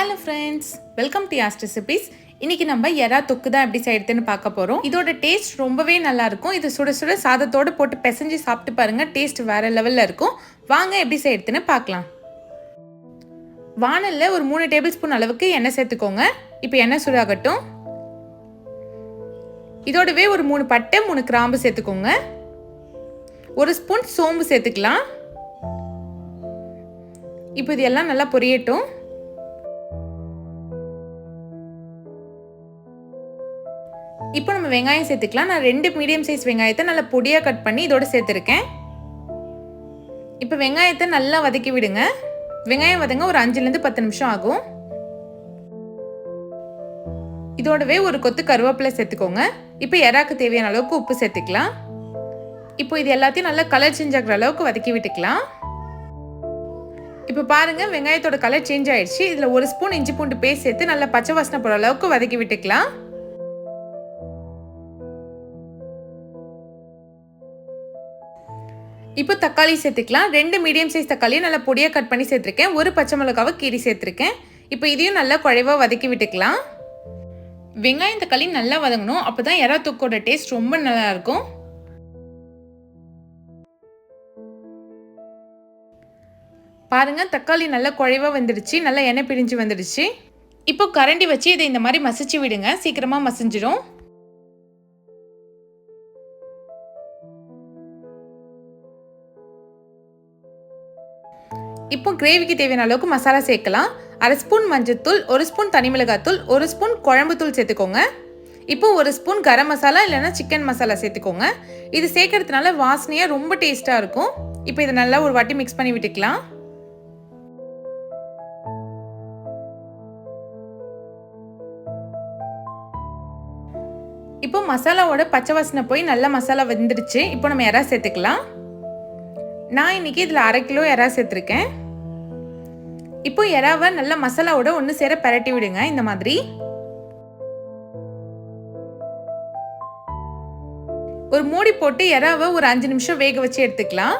Hello friends welcome to Yas recipes இன்னைக்கு நம்ம எறா தொக்கு தான் எப்படி செய்யறதுன்னு பார்க்க போகிறோம் இதோட டேஸ்ட் ரொம்பவே நல்லா இருக்கும். இது சுட சுட சாதத்தோடு போட்டு பிசைஞ்சு சாப்பிட்டு பாருங்க. டேஸ்ட் வேற லெவலில் இருக்கும். வாங்க எப்படி செய்யறதுன்னு பார்க்கலாம். வானலில் ஒரு மூணு டேபிள் ஸ்பூன் அளவுக்கு எண்ணெய் சேர்த்துக்கோங்க. இப்போ எண்ணெய் சூடாகட்டும். இதோடவே ஒரு மூணு பட்டை மூணு கிராம்பு சேர்த்துக்கோங்க. ஒரு ஸ்பூன் சோம்பு சேர்த்துக்கலாம். இப்போ இது எல்லாம் நல்லா பொரியட்டும். இப்போ நம்ம வெங்காயம் சேர்த்துக்கலாம். நான் ரெண்டு மீடியம் சைஸ் வெங்காயத்தை நல்லா பொடியாக கட் பண்ணி இதோட சேர்த்துருக்கேன். இப்போ வெங்காயத்தை நல்லா வதக்கி விடுங்க. வெங்காயம் வதங்க ஒரு அஞ்சுலேருந்து பத்து நிமிஷம் ஆகும். இதோடவே ஒரு கொத்து கருவேப்பிலை சேர்த்துக்கோங்க. இப்போ எறாக்கு தேவையான அளவுக்கு உப்பு சேர்த்துக்கலாம். இப்போ இது எல்லாத்தையும் நல்லா கலர் சேஞ்ச் ஆகிற அளவுக்கு வதக்கி விட்டுக்கலாம். இப்போ பாருங்க வெங்காயத்தோட கலர் சேஞ்ச் ஆயிடுச்சு. இதில் ஒரு ஸ்பூன் இஞ்சி பூண்டு பேஸ்ட் சேர்த்து நல்லா பச்சை வாசனை போகிற அளவுக்கு வதக்கி விட்டுக்கலாம். இப்போ தக்காளி சேர்த்துக்கலாம். ரெண்டு மீடியம் சைஸ் தக்காளியும் நல்லா பொடியாக கட் பண்ணி சேர்த்துருக்கேன். ஒரு பச்சை மிளகாவை கீறி சேர்த்துருக்கேன். இப்போ இதையும் நல்லா குழைவாக வதக்கி விட்டுக்கலாம். வெங்காயம் தக்காளி நல்லா வதங்கணும். அப்போ தான் எறா தொக்கோட டேஸ்ட் ரொம்ப நல்லா இருக்கும். தக்காளி நல்லா குழைவாக வந்துடுச்சு. நல்லா எண்ணெய் பிரிஞ்சு வந்துடுச்சு. இப்போ கரண்டி வச்சு இதை இந்த மாதிரி மசிச்சு விடுங்க. சீக்கிரமாக மசிஞ்சிடும். இப்போ கிரேவிக்கு தேவையான அளவுக்கு மசாலா சேர்க்கலாம். அரை ஸ்பூன் மஞ்சத்தூள் ஒரு ஸ்பூன் தனி மிளகாத்தூள் ஒரு ஸ்பூன் குழம்புத்தூள் சேர்த்துக்கோங்க. இப்போ ஒரு ஸ்பூன் கரம் மசாலா இல்லைன்னா சிக்கன் மசாலா சேர்த்துக்கோங்க. இது சேர்க்கறதுனால வாசனையாக ரொம்ப டேஸ்ட்டாக இருக்கும். இப்போ இதை நல்லா ஒரு வாட்டி மிக்ஸ் பண்ணி விட்டுக்கலாம். இப்போ மசாலாவோட பச்சை வாசனை போய் நல்ல மசாலா வெந்துடுச்சு. இப்போ நம்ம எறா சேர்த்துக்கலாம். நான் இன்னைக்கு இதில் அரை கிலோ எறா சேர்த்துருக்கேன். இப்போ எறாவை நல்ல மசாலாவோட ஒன்று சேர பரட்டி விடுங்க இந்த மாதிரி. ஒரு மூடி போட்டு எறாவை ஒரு அஞ்சு நிமிஷம் வேக வச்சு எடுத்துக்கலாம்.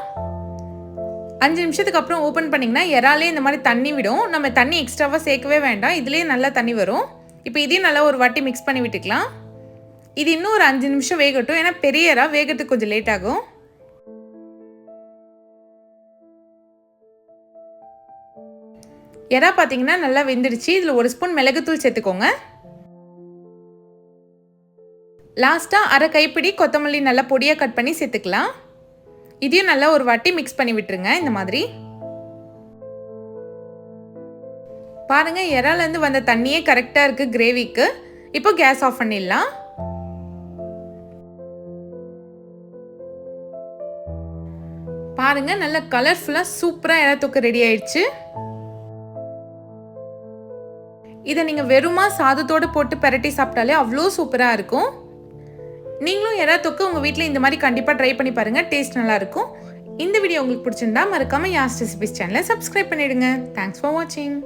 அஞ்சு நிமிஷத்துக்கு அப்புறம் ஓப்பன் பண்ணிங்கன்னா எறாலே இந்த மாதிரி தண்ணி விடும். நம்ம தண்ணி எக்ஸ்ட்ராவாக சேர்க்கவே வேண்டாம். இதுலேயே நல்லா தண்ணி வரும். இப்போ இதையும் நல்லா ஒரு வாட்டி மிக்ஸ் பண்ணி விட்டுக்கலாம். இது இன்னும் ஒரு அஞ்சு நிமிஷம் வேகட்டும். ஏன்னா பெரிய எறா வேகிறதுக்கு கொஞ்சம் லேட் ஆகும். எறா பார்த்தீங்கன்னா நல்லா வெந்துடுச்சு. இதில் ஒரு ஸ்பூன் மிளகுத்தூள் சேர்த்துக்கோங்க. லாஸ்ட்டாக அரை கைப்பிடி கொத்தமல்லி நல்லா பொடியாக கட் பண்ணி சேர்த்துக்கலாம். இதையும் நல்லா ஒரு வாட்டி மிக்ஸ் பண்ணி விட்டுருங்க இந்த மாதிரி. பாருங்கள் இறாலேருந்து வந்த தண்ணியே கரெக்டாக இருக்குது கிரேவிக்கு இப்போ கேஸ் ஆஃப் பண்ணிடலாம். பாருங்கள் நல்ல கலர்ஃபுல்லாக சூப்பராக இறா தொக்கு ரெடி ஆயிடுச்சு. இதை நீங்கள் வெறுமா சாதத்தோடு போட்டு பெரட்டி சாப்பிட்டாலே அவ்வளோ சூப்பராக இருக்கும். நீங்களும் எறா தொக்கு உங்கள் வீட்டில் இந்த மாதிரி கண்டிப்பாக ட்ரை பண்ணி பாருங்கள் டேஸ்ட் நல்லாயிருக்கும் இந்த வீடியோ உங்களுக்கு பிடிச்சிருந்தா மறக்காமல் யாஸ் ரெசிபிஸ் சேனலை சப்ஸ்கிரைப் பண்ணிவிடுங்க தேங்க்ஸ் ஃபார் வாட்சிங்